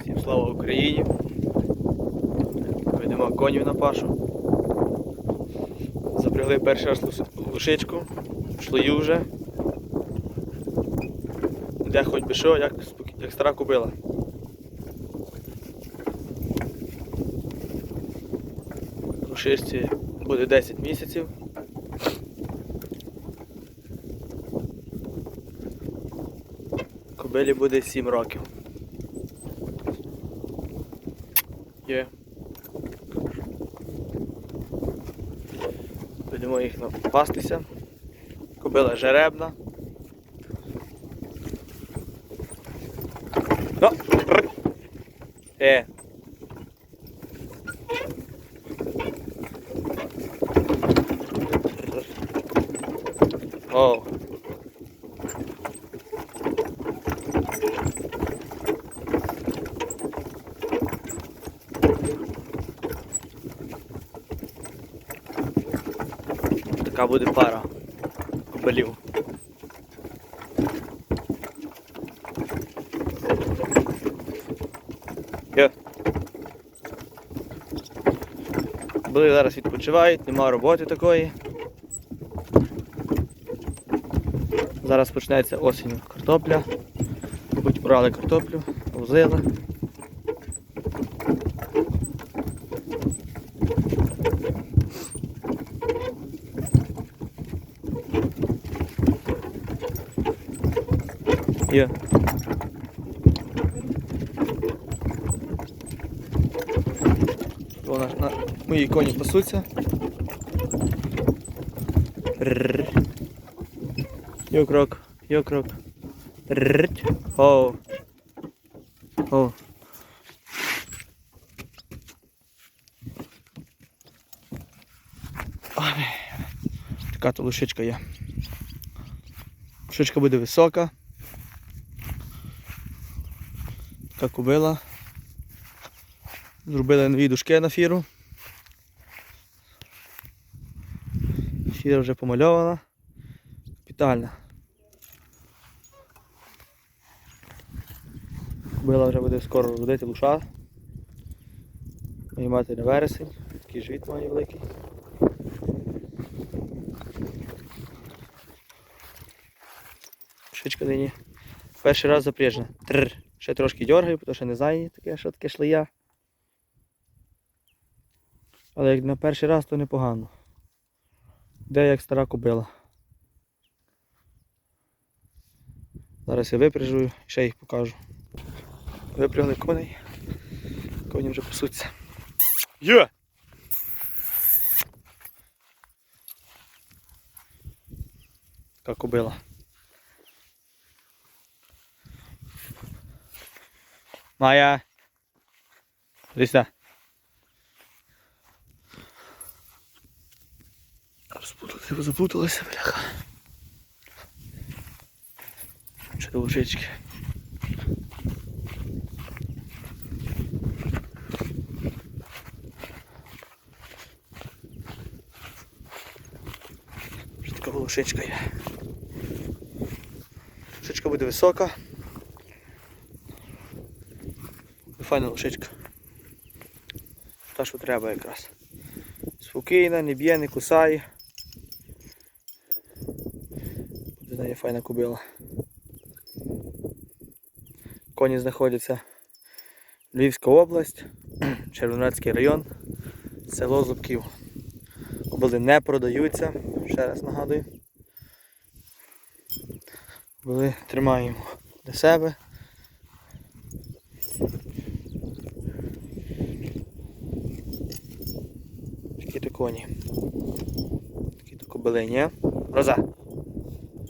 Всім слава Україні. Йдемо конів на пашу. Запрягли перший раз лошичку, шлею вже. Де хоч би що, як, як стара кобила. Лошичці буде 10 місяців. Кобилі буде 7 років. Є. Будемо їх напастися. Кобила жеребна. Ну. Е. Оу. Така буде пара кобилів. Є. Кобили зараз відпочивають, нема роботи такої. Зараз почнеться осінь картопля. Мабуть, брали картоплю, возили. То наш, на, мої коні пасуться. Йокрок, йокрок. О. О. Така то лошичка є. Лошичка буде висока. Така кобила. Зробили нові дужки на фіру. Фіра вже помальована. Капітальна. Кобила вже буде скоро родити луша. Мати на вересень. Такий живіт має великий. Шичка нині. Перший раз запряжена. Тррр. Ще трошки дергаю, тому що не знаю таке, що таке шлея. Але як на перший раз, то непогано. Де як стара кобила. Зараз я випряжу, ще їх покажу. Випрягли коней. Коні вже пасуться. Є! Така кобила. Майя. Іди сюди. Розпуталися, запуталися, бляха. Чи до лужички. Вже така лошичка є. Лошичка буде висока. Файна лошичка. Та, що треба якраз. Спокійна, не б'є, не кусає. З неї файна кобила. Коні знаходяться Львівська область, Червонецький район, село Зубків. Кобили не продаються, ще раз нагадую. Кобили тримаємо для себе. Такі то коні. Такі то кобили, ні? Роза.